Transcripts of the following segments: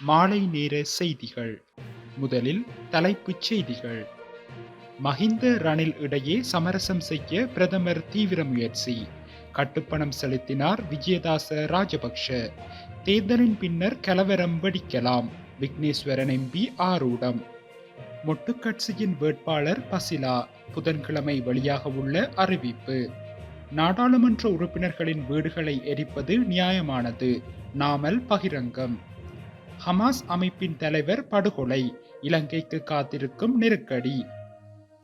மாலை நேர செய்திகள். முதலில் தலைப்புச் செய்திகள். மஹிந்த ரணில் இடையே சமரசம் செய்ய பிரதமர் தீவிர முயற்சி. கட்டுப்பணம் செலுத்தினார் விஜயதாச ராஜபக்ஷ. தேர்தலின் பின்னர் கலவரம் வெடிக்கலாம். விக்னேஸ்வரன் எம்பி ஆரூடம். மொட்டுக்கட்சியின் வேட்பாளர் பசிலா புதன்கிழமை வெளியாக உள்ள அறிவிப்பு. நாடாளுமன்ற உறுப்பினர்களின் வீடுகளை எரிப்பது நியாயமானது. நாமல் பகிரங்கம். ஹமாஸ் அமைப்பின் தலைவர் படுகொலை இலங்கைக்கு காத்திருக்கும் நெருக்கடி.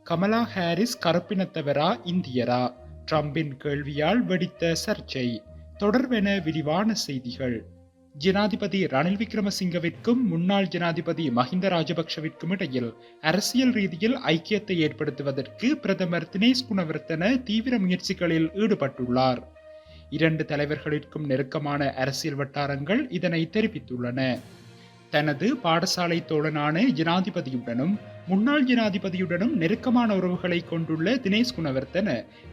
கமலா ஹாரிஸ் கருப்பினத்தவரா இந்தியரா? ட்ரம்பின் கேள்வியால் வெடித்த சர்ச்சை. தொடர்வென விரிவான செய்திகள். ஜனாதிபதி ரணில் விக்ரமசிங்கவிற்கும் முன்னாள் ஜனாதிபதி மஹிந்த ராஜபக்ஷவிற்கும் இடையில் அரசியல் ரீதியில் ஐக்கியத்தை ஏற்படுத்துவதற்கு பிரதமர் தினேஷ் குணவர்த்தன தீவிர முயற்சிகளில் ஈடுபட்டுள்ளார். இரண்டு தலைவர்களிற்கும் நெருக்கமான அரசியல் வட்டாரங்கள் இதனை தெரிவித்துள்ளன. தனது பாடசாலை தோழனான ஜனாதிபதியுடனும் முன்னாள் ஜனாதிபதியுடனும் நெருக்கமான உறவுகளை கொண்டுள்ள தினேஷ் குணவர்த்தன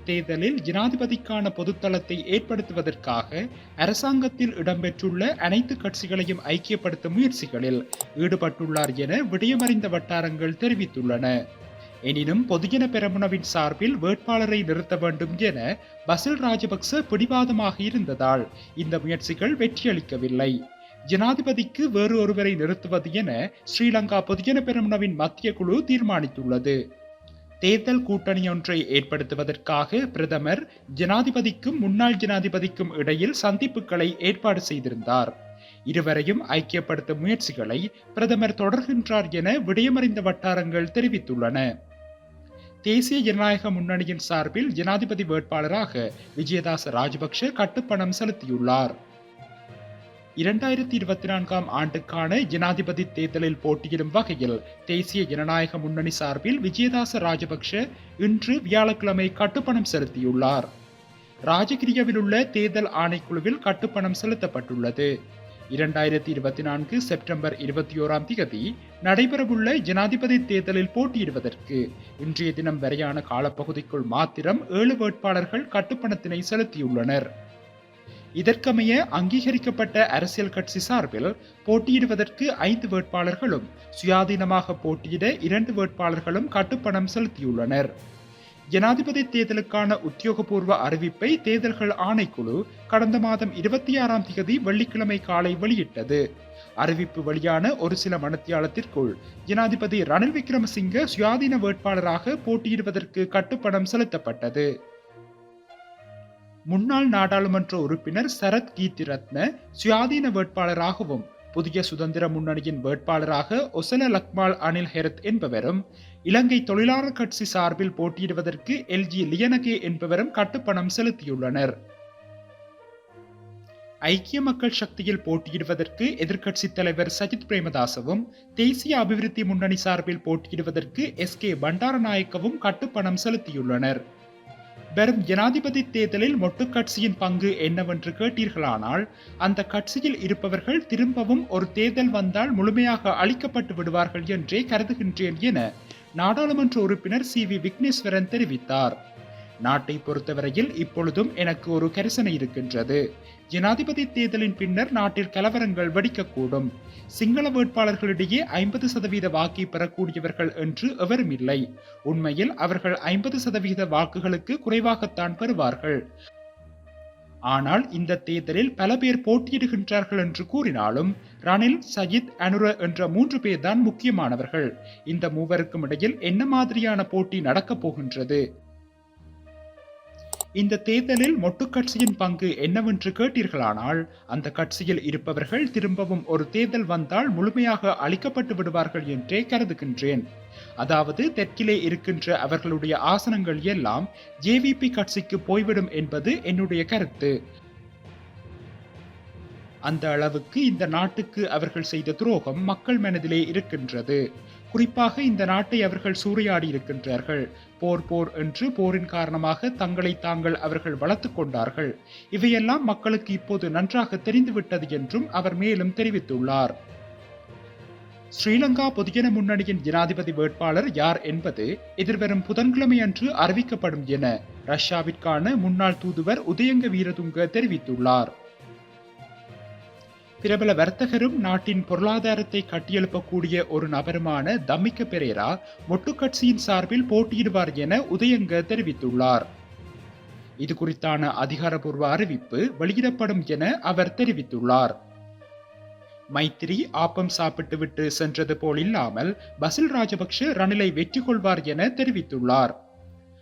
தேர்தலில் ஜனாதிபதிக்கான பொதுத்தளத்தை ஏற்படுத்துவதற்காக அரசாங்கத்தில் இடம்பெற்றுள்ள அனைத்து கட்சிகளையும் ஐக்கியப்படுத்தும் முயற்சிகளில் ஈடுபட்டுள்ளார் என விடயமறிந்த வட்டாரங்கள் தெரிவித்துள்ளன. எனினும் பொதுஜன பெரமுனவின் சார்பில் வேட்பாளரை நிறுத்த வேண்டும் என பசில் ராஜபக்ச பிடிவாதமாக இருந்ததால் இந்த முயற்சிகள் வெற்றியளிக்கவில்லை. ஜனாதிபதிக்கு வேறு ஒருவரை நிறுத்துவது என ஸ்ரீலங்கா பொதுஜன பெருமனவின் மத்திய குழு தீர்மானித்துள்ளது. தேர்தல் கூட்டணி ஒன்றை ஏற்படுத்துவதற்காக பிரதமர் ஜனாதிபதிக்கும் முன்னாள் ஜனாதிபதிக்கும் இடையில் சந்திப்புகளை ஏற்பாடு செய்திருந்தார். இருவரையும் ஐக்கியப்படுத்தும் முயற்சிகளை பிரதமர் தொடர்கின்றார் என விடயமறிந்த வட்டாரங்கள் தெரிவித்துள்ளன. தேசிய ஜனநாயக முன்னணியின் சார்பில் ஜனாதிபதி வேட்பாளராக விஜயதாச ராஜபக்ஷ கட்டுப்பணம் செலுத்தியுள்ளார். இரண்டாயிரத்தி இருபத்தி நான்காம் ஆண்டுக்கான ஜனாதிபதி தேர்தலில் போட்டியிடும் வகையில் தேசிய ஜனநாயக முன்னணி சார்பில் விஜயதாச ராஜபக்ஷ இன்று வியாழக்கிழமை கட்டுப்பணம் செலுத்தியுள்ளார். ராஜகிரியவில் உள்ள தேர்தல் ஆணைக்குழுவில் கட்டுப்பணம் செலுத்தப்பட்டுள்ளது. இரண்டாயிரத்தி இருபத்தி நான்கு செப்டம்பர் இருபத்தி ஓராம் தேதி நடைபெறவுள்ள ஜனாதிபதி தேர்தலில் போட்டியிடுவதற்கு இன்றைய தினம் வரையான காலப்பகுதிக்குள் மாத்திரம் ஏழு வேட்பாளர்கள் கட்டுப்பணத்தினை செலுத்தியுள்ளனர். இதற்கமைய அங்கீகரிக்கப்பட்ட அரசியல் கட்சி சார்பில் போட்டியிடுவதற்கு ஐந்து வேட்பாளர்களும் சுயாதீனமாக போட்டியிட இரண்டு வேட்பாளர்களும் கட்டுப்பணம் செலுத்தியுள்ளனர். ஜனாதிபதி தேர்தலுக்கான உத்தியோகபூர்வ அறிவிப்பை தேர்தல்கள் ஆணைக்குழு கடந்த மாதம் இருபத்தி ஆறாம் தேதி வெள்ளிக்கிழமை காலை வெளியிட்டது. அறிவிப்பு வெளியான ஒரு சில மணத்தியாலத்திற்குள் ஜனாதிபதி ரணில் விக்ரமசிங்க சுயாதீன வேட்பாளராக போட்டியிடுவதற்கு கட்டுப்பணம் செலுத்தப்பட்டது. முன்னாள் நாடாளுமன்ற உறுப்பினர் சரத் கீர்த்திரத்ன சுயாதீன வேட்பாளராகவும் புதிய சுதந்திர முன்னணியின் வேட்பாளராக ஒசல லக்மால் அனில் ஹெரத் என்பவரும் இலங்கை தொழிலாளர் கட்சி சார்பில் போட்டியிடுவதற்கு எல்ஜி லியனகே என்பவரும் கட்டுப்பணம் செலுத்தியுள்ளனர். ஐக்கிய மக்கள் சக்தியில் போட்டியிடுவதற்கு எதிர்க்கட்சி தலைவர் சஜித் பிரேமதாசவும் தேசிய அபிவிருத்தி முன்னணி சார்பில் போட்டியிடுவதற்கு எஸ் கே பண்டாரநாயக்கவும் கட்டுப்பணம் செலுத்தியுள்ளனர். வரும் ஜனாதிபதி தேர்தலில் மொட்டு கட்சியின் பங்கு என்னவென்று கேட்டீர்களானால் அந்த கட்சியில் இருப்பவர்கள் திரும்பவும் ஒரு தேர்தல் வந்தால் முழுமையாக அளிக்கப்பட்டு விடுவார்கள் என்றே கருதுகின்றேன் என நாடாளுமன்ற உறுப்பினர் சி வி விக்னேஸ்வரன் தெரிவித்தார். நாட்டை பொறுத்தவரையில் இப்பொழுதும் எனக்கு ஒரு கரிசனை இருக்கின்றது. ஜனாதிபதி தேர்தலின் பின்னர் நாட்டில் கலவரங்கள் வெடிக்கக்கூடும். சிங்கள வேட்பாளர்களிடையே ஐம்பது சதவீத வாக்கை பெறக்கூடியவர்கள் என்று எவரும் இல்லை. உண்மையில் அவர்கள் ஐம்பது சதவீத வாக்குகளுக்கு குறைவாகத்தான் பெறுவார்கள். ஆனால் இந்த தேர்தலில் பல பேர் போட்டியிடுகின்றார்கள் என்று கூறினாலும் ரணில் சஜித் அனுர என்ற மூன்று பேர்தான் முக்கியமானவர்கள். இந்த மூவருக்கும் இடையில் என்ன மாதிரியான போட்டி நடக்கப் போகின்றது? இந்த தேர்தலில் மொட்டு கட்சியின் பங்கு என்னவென்று கேட்டீர்களானால் அந்த கட்சியில் இருப்பவர்கள் திரும்பவும் ஒரு தேர்தல் வந்தால் முழுமையாக அளிக்கப்பட்டு விடுவார்கள் என்றே கருதுகின்றேன். அதாவது தெற்கிலே இருக்கின்ற அவர்களுடைய ஆசனங்கள் எல்லாம் ஜேவிபி கட்சிக்கு போய்விடும் என்பது என்னுடைய கருத்து. அந்த அளவுக்கு இந்த நாட்டுக்கு அவர்கள் செய்த துரோகம் மக்கள் மனதிலே இருக்கின்றது. குறிப்பாக இந்த நாட்டை அவர்கள் சூறையாடி இருக்கின்றார்கள். போர் போர் என்று போரின் காரணமாக தங்களை தாங்கள் அவர்கள் வளர்த்துக் கொண்டார்கள். இவையெல்லாம் மக்களுக்கு இப்போது நன்றாக தெரிந்துவிட்டது என்றும் அவர் மேலும் தெரிவித்துள்ளார். ஸ்ரீலங்கா பொதுஜன முன்னணியின் ஜனாதிபதி வேட்பாளர் யார் என்பது எதிர்வரும் புதன்கிழமை அன்று அறிவிக்கப்படும் என ரஷ்யாவிற்கான முன்னாள் தூதுவர் உதயங்க வீரதுங்க தெரிவித்துள்ளார். பிரபல வர்த்தகரும் நாட்டின் பொருளாதாரத்தை கட்டியெழுப்பக்கூடிய ஒரு நபருமான தம்மிக்க பெரேரா மொட்டு கட்சியின் சார்பில் போட்டியிடுவார் என உதயங்க தெரிவித்துள்ளார். இது குறித்தான அதிகாரப்பூர்வ அறிவிப்பு வெளியிடப்படும் என அவர் தெரிவித்துள்ளார். மைத்திரி ஆப்பம் சாப்பிட்டுவிட்டு சென்றது போல் இல்லாமல் பசில் ராஜபக்ஷ ரணிலை வெற்றி கொள்வார் என தெரிவித்துள்ளார்.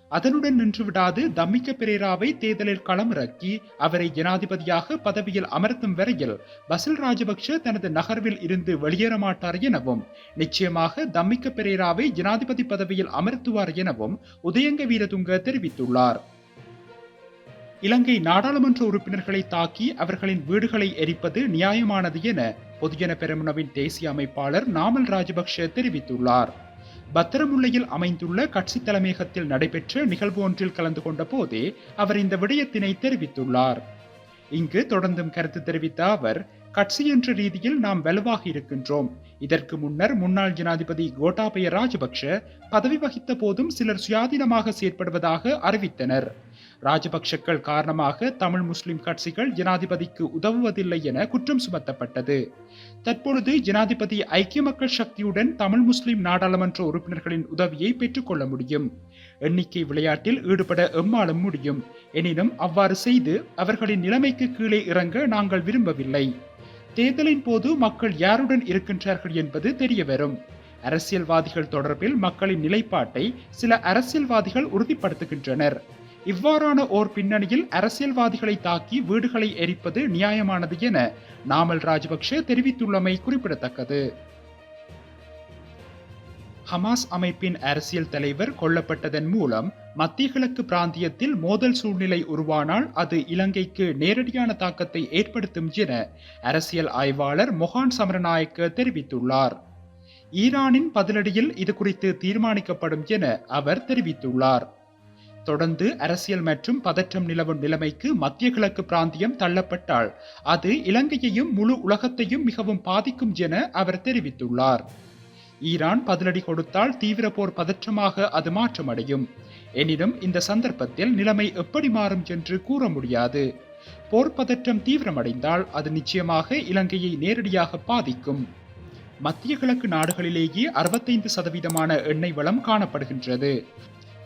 அதனுடன் நின்றுவிடாது தம்மிக்க பெரேராவை தேர்தலில் களமிறக்கி அவரை ஜனாதிபதியாக பதவியில் அமர்த்தும் வரையில் பசில் ராஜபக்ஷ தனது நகர்வில் இருந்து வெளியேற மாட்டார் எனவும் நிச்சயமாக தம்மிக்க பெரேராவை ஜனாதிபதி பதவியில் அமர்த்துவார் எனவும் உதயங்க வீரதுங்க தெரிவித்துள்ளார். இலங்கை நாடாளுமன்ற உறுப்பினர்களை தாக்கி அவர்களின் வீடுகளை எரிப்பது நியாயமானது என பொதுஜன பெரமுனவின் தேசிய அமைப்பாளர் நாமல் ராஜபக்ஷ தெரிவித்துள்ளார். பத்திரமுல்லையில் அமைந்துள்ள கட்சி தலைமையகத்தில் நடைபெற்ற நிகழ்வு ஒன்றில் கலந்து கொண்ட போதே அவர் இந்த விடயத்தினை தெரிவித்துள்ளார். இங்கு தொடர்ந்தும் கருத்து தெரிவித்த அவர் கட்சி என்ற ரீதியில் நாம் வலுவாக இருக்கின்றோம். இதற்கு முன்னர் முன்னாள் ஜனாதிபதி கோட்டாபய ராஜபக்ஷ பதவி வகித்த போதும் சிலர் சுயாதீனமாக செயற்படுவதாக அறிவித்தனர். ராஜபக்ஷக்கள் காரணமாக தமிழ் முஸ்லிம் கட்சிகள் ஜனாதிபதிக்கு உதவுவதில்லை என குற்றம் சுமத்தப்பட்டது. தற்பொழுது ஜனாதிபதி ஐக்கிய மக்கள் சக்தியுடன் தமிழ் முஸ்லிம் நாடாளுமன்ற உறுப்பினர்களின் உதவியை பெற்றுக்கொள்ள முடியும். எண்ணிக்கை விளையாட்டில் ஈடுபட எம்மாலும் முடியும். எனினும் அவ்வாறு செய்து அவர்களின் நிலைமைக்கு கீழே இறங்க நாங்கள் விரும்பவில்லை. தேர்தலின் போது மக்கள் யாருடன் இருக்கின்றார்கள் என்பது தெரிய வரும் அரசியல்வாதிகள் தொடர்பில் மக்களின் நிலைப்பாட்டை சில அரசியல்வாதிகள் உறுதிப்படுத்துகின்றனர். இவ்வாறான ஓர் பின்னணியில் அரசியல்வாதிகளை தாக்கி வீடுகளை எரிப்பது நியாயமானது என நாமல் ராஜபக்ஷ தெரிவித்துள்ளமை குறிப்பிடத்தக்கது. ஹமாஸ் அமைப்பின் அரசியல் தலைவர் கொல்லப்பட்டதன் மூலம் மத்திய கிழக்கு பிராந்தியத்தில் மோதல் சூழ்நிலை உருவானால் அது இலங்கைக்கு நேரடியான தாக்கத்தை ஏற்படுத்தும் என அரசியல் ஆய்வாளர் மொஹான் சமரநாயக்க தெரிவித்துள்ளார். ஈரானின் பதிலடியில் இது குறித்து தீர்மானிக்கப்படும் என அவர் தெரிவித்துள்ளார். தொடர்ந்து அரசியல் மற்றும் பதற்றம் நிலவும் நிலைமைக்கு மத்திய கிழக்கு பிராந்தியம் தள்ளப்பட்டால் அது இலங்கையையும் முழு உலகத்தையும் மிகவும் பாதிக்கும் என அவர் தெரிவித்துள்ளார். ஈரான் பதிலடி கொடுத்தால் தீவிர போர் பதற்றமாக அது மாற்றமடையும். எனினும் இந்த சந்தர்ப்பத்தில் நிலைமை எப்படி மாறும் என்று கூற முடியாது. போர் பதற்றம் தீவிரமடைந்தால் அது நிச்சயமாக இலங்கையை நேரடியாக பாதிக்கும். மத்திய கிழக்கு நாடுகளிலேயே அறுபத்தைந்து சதவீதமான எண்ணெய் வளம் காணப்படுகின்றது.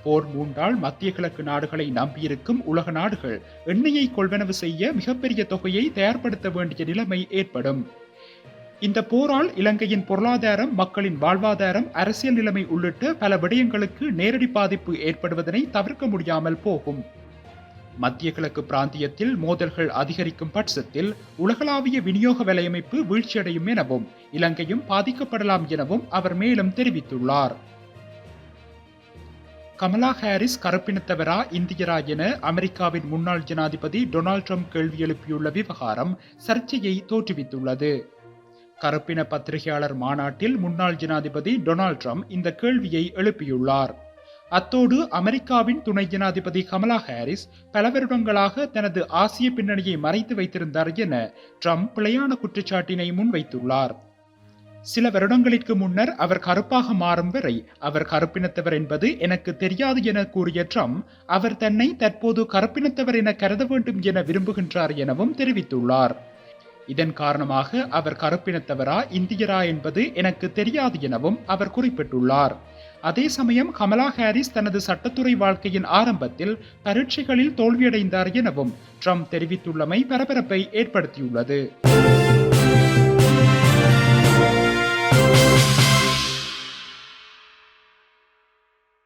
போர் மூண்டால் மத்திய கிழக்கு நாடுகளை நம்பியிருக்கும் உலக நாடுகள் எண்ணெயை கொள்வனவு செய்ய மிகப்பெரிய தொகையை தயார்படுத்த வேண்டிய நிலைமை ஏற்படும். இந்த போரால் இலங்கையின் பொருளாதாரம் மக்களின் வாழ்வாதாரம் அரசியல் நிலைமை உள்ளிட்ட பல விடயங்களுக்கு நேரடி பாதிப்பு ஏற்படுவதனை தவிர்க்க முடியாமல் போகும். மத்திய கிழக்கு பிராந்தியத்தில் மோதல்கள் அதிகரிக்கும் பட்சத்தில் உலகளாவிய விநியோக வலையமைப்பு வீழ்ச்சியடையும் எனவும் இலங்கையும் பாதிக்கப்படலாம் எனவும் அவர் மேலும் தெரிவித்துள்ளார். கமலா ஹாரிஸ் கருப்பினத்தவரா இந்தியரா என அமெரிக்காவின் முன்னாள் ஜனாதிபதி டொனால்ட் ட்ரம்ப் கேள்வி எழுப்பியுள்ள விவகாரம் சர்ச்சையை தோற்றுவித்துள்ளது. கருப்பின பத்திரிகையாளர் மாநாட்டில் முன்னாள் ஜனாதிபதி டொனால்ட் ட்ரம்ப் இந்த கேள்வியை எழுப்பியுள்ளார். அத்தோடு அமெரிக்காவின் துணை ஜனாதிபதி கமலா ஹாரிஸ் பல வருடங்களாக தனது ஆசிய பின்னணியை மறைத்து வைத்திருந்தார் என ட்ரம்ப் பிழையான குற்றச்சாட்டினை முன்வைத்துள்ளார். சில வருடங்களிற்கு முன்னர் அவர் கருப்பாக மாறும் வரை அவர் கருப்பினத்தவர் என்பது எனக்கு தெரியாது என கூறிய ட்ரம்ப் அவர் தன்னை தற்போது கருப்பினத்தவர் என கருத வேண்டும் என விரும்புகின்றார் எனவும் தெரிவித்துள்ளார். இதன் காரணமாக அவர் கருப்பினத்தவரா இந்தியரா என்பது எனக்கு தெரியாது எனவும் அவர் குறிப்பிட்டுள்ளார். அதே சமயம் கமலா ஹாரிஸ் தனது சட்டத்துறை வாழ்க்கையின் ஆரம்பத்தில் பரீட்சைகளில் தோல்வியடைந்தார் எனவும் ட்ரம்ப் தெரிவித்துள்ளமை பரபரப்பை ஏற்படுத்தியுள்ளது.